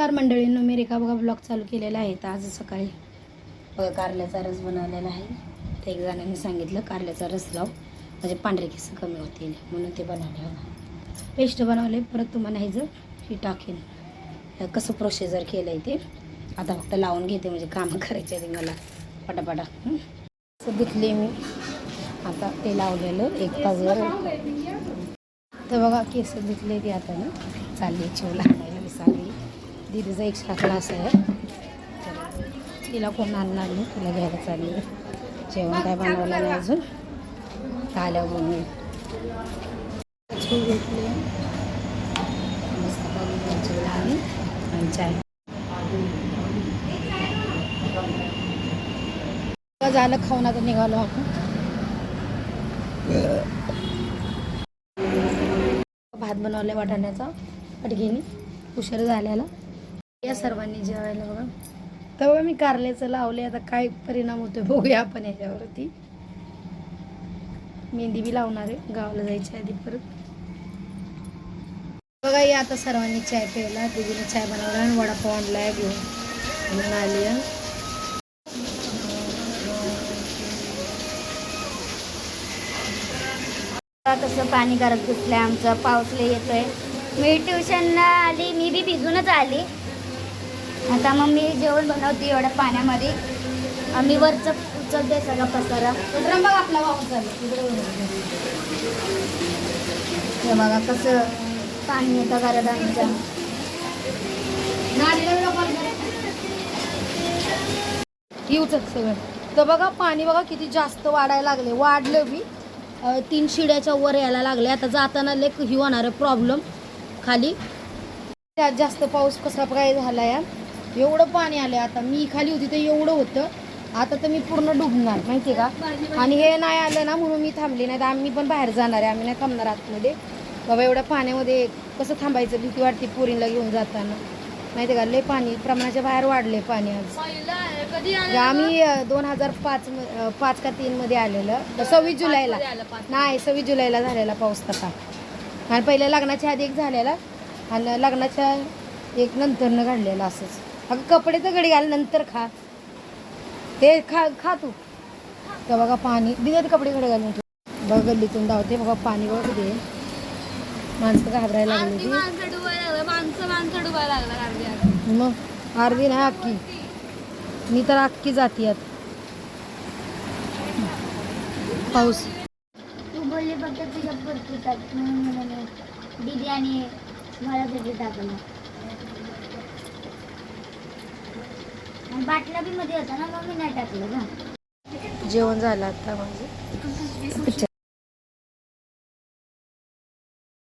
Car मंडळींनो मी रेखा बघा blog चालू केलेला आहे. तर आज सकाळी बघा कारल्याचा रस बनवलेला आहे. तर एक जणांनी सांगितलं कारल्याचा रस लाव. म्हणजे पांढरे केस कमी होतील म्हणून ते बनवले बघा. पेस्ट बनवले परत तुम्हाला हे जर ही टाकेन. कसं प्रोसिजर केलं आहे ते आता फक्त लावून घेते म्हणजे कामं करायचे आहे मला. पटापटा. असं धुतले मी. आता ते लावलेलं एक तासभर. तर बघा केस धुतले ते आता ना चालली चिवला दीदीचा एक्स्ट्रा क्लास आहे. तिला कोण आणणार नाही तिला घ्यायला चालली जेवण काय बनवलं नाही अजून? आल्यावर म्हणून चिव मस्त बनवून आणि चाय झालं खाऊन आता निघालो आपण. भात बनवला वाटाण्याचा अडगेनी उशीर झालेला. या सर्वांनी जेवायला बघा. तेव्हा मी कारल्याचं लावले आता काय परिणाम होतो बघूया आपण याच्यावरती. मेहंदी बी लावणार आहे गावाला जायच्या आधी परत. बघा या आता सर्वांनी चाय प्यायला. दीदीने चाय बनवला आणि वडापाव आणलाय घेऊन. घेऊन आली. कसं पाणी करत घुसलंय आमचं पाऊसले येतोय. मी ट्युशनला आली मी बी भिजूनच आली. आता मग मी जेवण बनवते एवढ्या पाण्यामध्ये. आम्ही वरचं उचलते सगळा पसारा. कुत्रा बघ आपला वळून. हे बघा कसं पाणी येतं घरात आमच्या. येऊच सगळं. तर बघा पाणी बघा किती जास्त वाढायला लागले वाढलं बी अं, तीन शिड्याच्या वर यायला लागले आता जाताना लेक ही होणार आहे प्रॉब्लेम. खाली. त्यात जास्त पाऊस कसा काय झाला या एवढं पाणी आलं आता. मी खाली होती तर एवढं होतं. आता तर मी पूर्ण डुबणार माहिती का? आणि हे नाही आलं ना म्हणून मी थांबली नाही. तर आम्ही पण बाहेर जाणार आहे. आम्ही नाही थांबणार आतमध्ये. बाबा एवढ्या पाण्यामध्ये कसं थांबायचं? भीती वाटते पोरीला घेऊन जाताना. माहिती का? लय पाणी प्रमाणाच्या बाहेर वाढले पाणी आज. आम्ही दोन हजार पाच पाच का तीन मध्ये आलेलं. सव्वीस जुलैला. नाही सव्वीस जुलैला झालेला पाऊस तसा. आणि पहिल्या लग्नाच्या आधी एक झालेला. आणि लग्नाच्या एक नंतरनं घडलेला असंच. अगं कपडे तर गडी घाल नंतर खा. ते खा खा तू. तर बघा पाणी. दिले कपडे घडे घालून तू बघ गल्लीतून धावते. बघा पाणी बघ दे माणसं घाबरायला लागली ती लागला मग अर्धी नाही अख्खी. मी तर अख्खी जाती आत. पाऊस. तू बोलली फक्त तुझ्या म्हणाले दीदी आणि मला घरी टाकलं बाटला बी मध्ये होता ना मग मी नाही टाकलं ना जेवण झालं आता माझं.